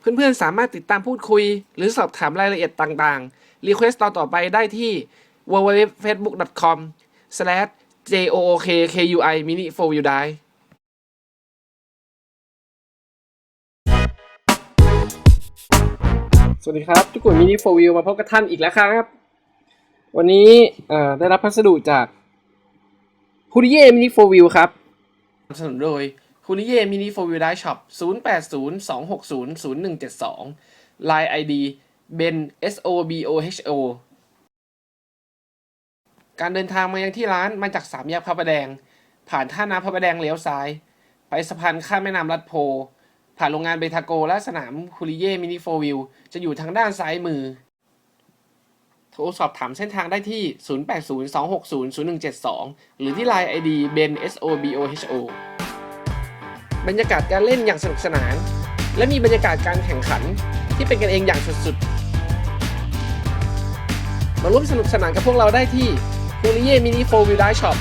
เพื่อนๆ สามารถติดตามพูดคุย หรือสอบถามรายละเอียดต่างๆ รีเควสต์ตอนต่อไปได้ที่ www.facebook.com jookqi mini for you die สวัสดีครับ ทุกคนมินิโฟวิวมาพบกับท่านอีกแล้วครับ วันนี้เอ่อได้รับพัสดุจากฮูดิเย่มินิโฟวิวครับสนับสนุนโดย ฮูดิเย่มินิโฟวิวไดช็อป0802600172 Line ID ben s o b o h o การเดินทางมายังที่ร้านมาจากสามแยกพระประแดง ผ่านท่าน้ำพระประแดงเลี้ยวซ้าย ไปสะพานข้ามแม่น้ำลัดโพ ผ่านโรงงานเบทาโกและสนามคูริเย่มินิโฟวิลจะอยู่ทางด้านซ้ายมือ โทรสอบถามเส้นทางได้ที่ 0802600172 หรือที่ Line ID ben s o b o h o บรรยากาศการเล่นอย่างสนุกสนาน และมีบรรยากาศการแข่งขันที่เป็นกันเองอย่างสุดๆ มาร่วมสนุกสนานกับพวกเราได้ที่คูริเย่มินิโฟวิลได้ช็อป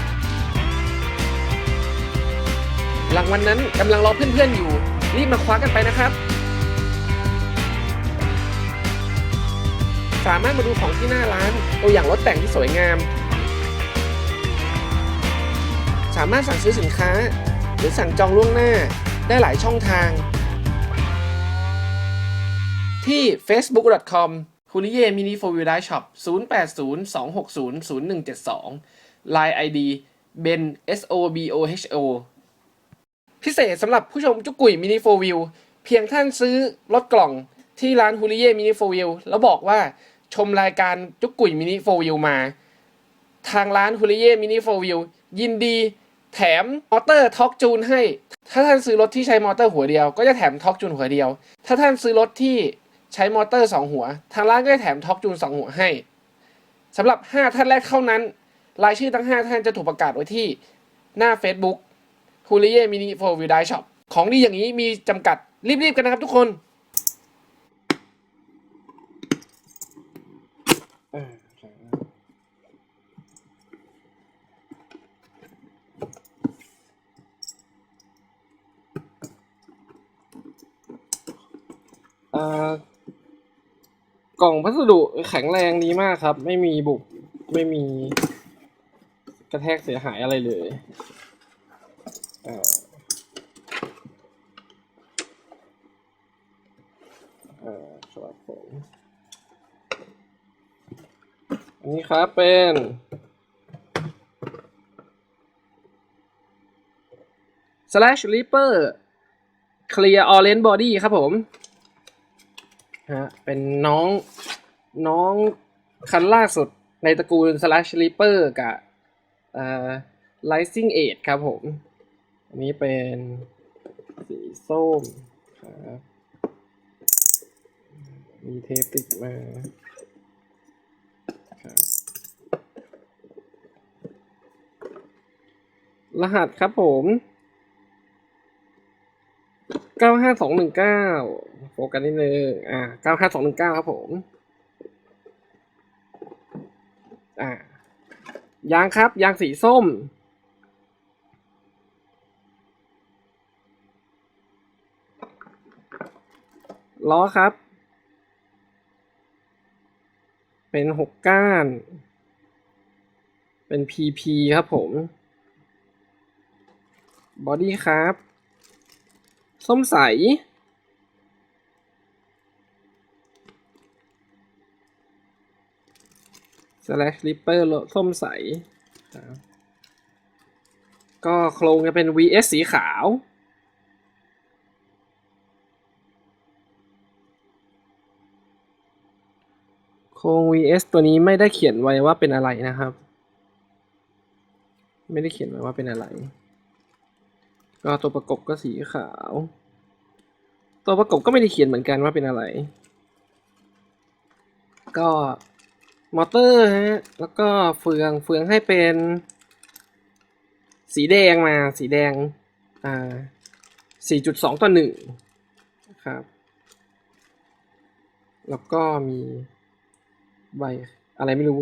หลังวันนั้นกำลังรอเพื่อนๆอยู่ รีบมาคว้ากันไปนะครับ สามารถมาดูของที่หน้าร้านตัวอย่างรถแต่งที่สวยงาม สามารถสั่งซื้อสินค้า หรือสั่งจองล่วงหน้าได้หลายช่องทาง ที่ facebook.com คูริเยมินิโฟวิลได้ช็อป0802600172 Line ID ben s o b o h o พิเศษสำหรับผู้ชมจุกกุยมินิโฟวิลเพียงท่านซื้อรถกล่องที่ร้านฮูริเย่มินิโฟวิลแล้วบอกว่าชมรายการจุกกุยมินิโฟวิลมา ทางร้านฮูริเย่มินิโฟวิลยินดี แถมมอเตอร์ท็อกจูนให้ ถ้าท่านซื้อรถที่ใช้มอเตอร์หัวเดียว ก็จะแถมท็อกจูนหัวเดียว ถ้าท่านซื้อรถที่ใช้มอเตอร์ 2 หัว ทางร้านก็จะแถมท็อกจูน 2 หัวให้สำหรับ 5 ท่านแรกเท่านั้น รายชื่อทั้ง 5 ท่านจะถูกประกาศไว้ที่หน้า Facebook คูริเย่มินิโฟวิลได้ช็อปของดีอย่างนี้มีจำกัดรีบๆกันนะครับทุกคน กล่องพัสดุแข็งแรงดีมากครับ ไม่มีบุบไม่มีกระแทกเสียหายอะไรเลยครับผมอันนี้ครับเป็น slash reaper clear orange body ครับผม ฮะเป็นน้องน้องคันล่าสุดในตระกูล slash reaper กับอ่า rising a g ครับผม อันนี้เป็นสีส้มครับมีเทปติดมาครับรหัสครับผม เก้าห้าสองหนึ่งเก้าโฟกัสนิดนึงอ่าเก้าห้าสองหนึ่งเก้าครับผม อ่ายางครับ ยางสีส้ม ล้อครับ เป็นหกก้าน เป็น PP ครับผม บอดี้ครับ ส้มใส slash ripper ส้มใส ก็โครงจะเป็น VS สีขาว โครง VS ตัวนี้ไม่ได้เขียนไว้ว่าเป็นอะไรนะครับ ไม่ได้เขียนไว้ว่าเป็นอะไร ก็ตัวประกบก็สีขาว ตัวประกบก็ไม่ได้เขียนเหมือนกันว่าเป็นอะไร ก็มอเตอร์ฮะ แล้วก็เฟืองเฟืองให้เป็น สีแดงมาสีแดง อ่า 4.2 ต่อหนึ่งครับ แล้วก็มีใบอะไรไม่รู้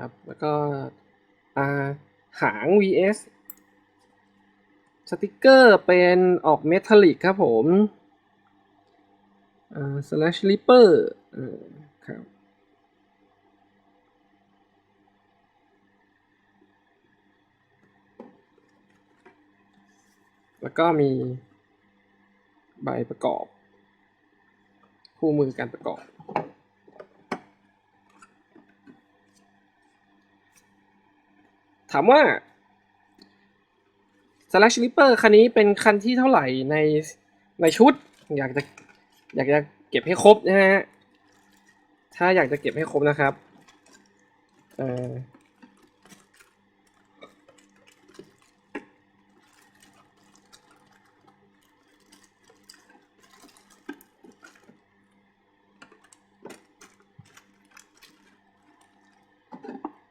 ครับ แล้วก็อ่าหาง vs สติกเกอร์เป็นออกเมทัลลิกครับผม อ่า slash reaper อ่าครับแล้วก็มีใบประกอบ คู่มือการประกอบ ถามว่า Slash Reaper คันนี้เป็นคันที่เท่าไหร่ในในชุด อยากจะ อยากจะเก็บให้ครบนะฮะ ถ้าอยากจะเก็บให้ครบนะครับ เอ่อ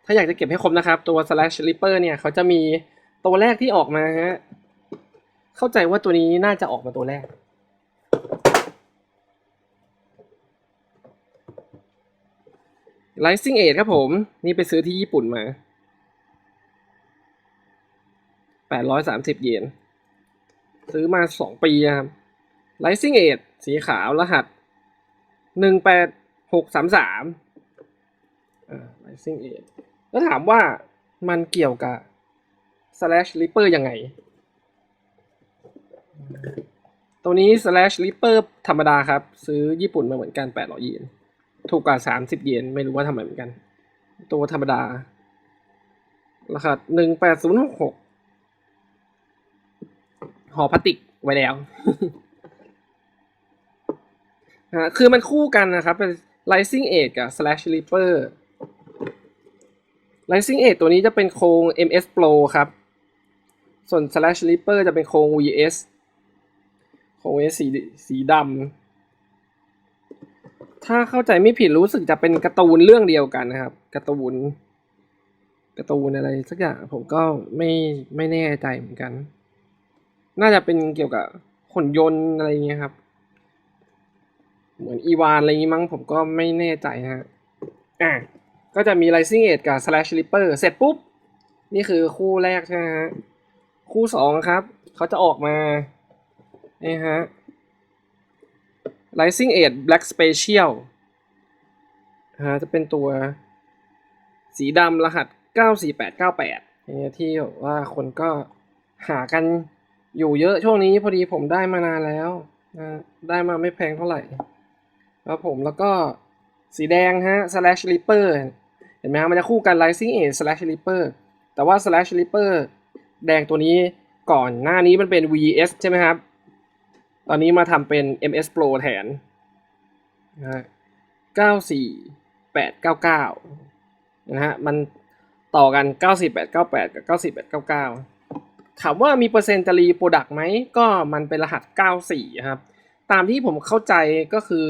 ถ้าอยากจะเก็บให้ครบนะครับ ตัว slash reaper เนี่ยเขาจะมีตัวแรกที่ออกมาฮะ เข้าใจว่าตัวนี้น่าจะออกมาตัวแรก Rising Age ครับผม นี่ไปซื้อที่ญี่ปุ่นมาแปดร้อยสามสิบเยน ซื้อมาสองปีครับ Rising Age สีขาวรหัสหนึ่งแปดหกสามสามอ่า Rising Age แล้วถามว่ามันเกี่ยวกับ Slash Reaper ยังไง ตัวนี้ Slash Reaper ธรรมดาครับ ซื้อญี่ปุ่นมาเหมือนกันแปดร้อยเยน ถูกกว่าสามสิบเยนไม่รู้ว่าทำไมเหมือนกัน ตัวธรรมดา ราคาหนึ่งแปดศูนย์หกหกห่อพลาสติกไว้แล้วฮะคือมันคู่กันนะครับ เป็น Rising Age กับ Slash Reaper Rising Age ตัวนี้จะเป็นโครง MS Pro ครับ ส่วน Slash Reaper จะเป็นโครง VS โครง VS สีสีดำ ถ้าเข้าใจไม่ผิดรู้สึกจะเป็นการ์ตูนเรื่องเดียวกันนะครับการ์ตูนการ์ตูนอะไรสักอย่างผมก็ไม่ไม่แน่ใจเหมือนกัน น่าจะเป็นเกี่ยวกับหุ่นยนต์อะไรอย่างเงี้ยครับ เหมือนอีวานอะไรอย่างงี้มั้งผมก็ไม่แน่ใจฮะอะก็จะมี Rising Age กับ Slash Reaper เสร็จปุ๊บ นี่คือคู่แรกใช่ไหมฮะ คู่สองครับ เขาจะออกมานี่ฮะ Rising Age Black Special ฮะจะเป็นตัวสีดำรหัส 94898อย่างเงี้ยที่ว่าคนก็หากันอยู่เยอะช่วงนี้พอดีผมได้มานานแล้วนะได้มาไม่แพงเท่าไหร่ครับผมแล้วก็สีแดงฮะ Slash Reaper เห็นไหมฮะมันจะคู่กัน Rising Age Slash Reaper แต่ว่า Slash Reaper แดงตัวนี้ก่อนหน้านี้มันเป็น VS ใช่ไหมครับ ตอนนี้มาทำเป็น MS Pro แทนนะฮะ94899 นะฮะ มันต่อกัน 94898 กับ 94899 ถามว่ามีเปอร์เซ็นต์จะรีโปรดักต์ไหม ก็มันเป็นรหัส 94 ครับ ตามที่ผมเข้าใจก็คือ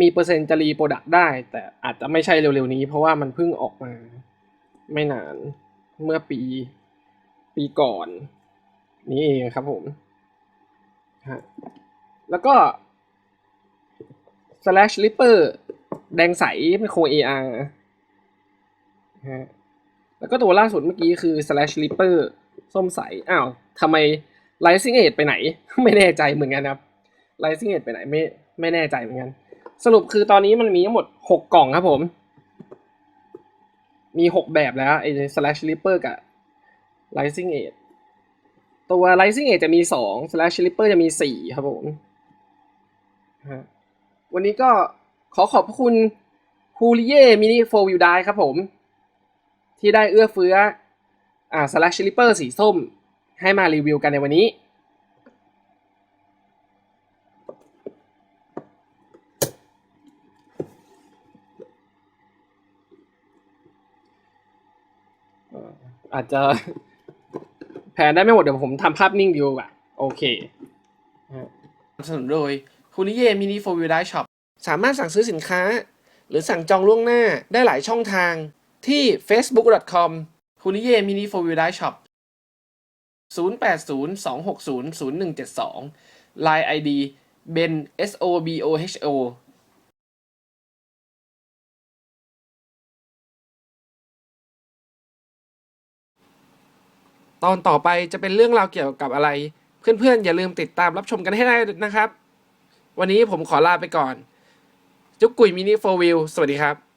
มีเปอร์เซ็นต์จะรีโปรดักต์ได้ แต่อาจจะไม่ใช่เร็วๆนี้ เพราะว่ามันเพิ่งออกมา ไม่นานเมื่อปีปีก่อน นี่เองครับผมฮะ แล้วก็ slash reaper แดงใสเป็นโครง AR ฮะแล้วก็ตัวล่าสุดเมื่อกี้คือ slash reaper ส้มใส อ้าวทำไม rising age ไปไหน ไม่แน่ใจเหมือนกันครับ rising age ไปไหนไม่ไม่แน่ใจเหมือนกัน สรุปคือตอนนี้มันมีทั้งหมดหกล่องครับผม มีหกแบบแล้วไอ้ slash reaper กับ rising age ตัว rising age จะมีสอง slash reaper จะมีสี่ครับผม วันนี้ก็ขอขอบพระคุณฮูลิเย่มินิโฟวิวไดครับผม ที่ได้เอื้อเฟื้อ อ่าสลัชลิปเปอร์สีส้ม ให้มารีวิวกันในวันนี้ อาอาจจะแผนได้ไม่หมดเดี๋ยวผมทำภาพนิ่งดีกว่าโอเคสนับสนุนโดย คูริเย่มินิโฟวิลไดช็อปสามารถสั่งซื้อสินค้า หรือสั่งจองล่วงหน้าได้หลายช่องทางที่ facebook.com คูริเย่มินิโฟวิลไดช็อป0802600172 Line ID ben s o b o h o ตอนต่อไปจะเป็นเรื่องราวเกี่ยวกับอะไร เพื่อนๆ อย่าลืมติดตามรับชมกันให้ได้นะครับ วันนี้ผมขอลาไปก่อน จุกกุยมินิโฟวิวสวัสดีครับ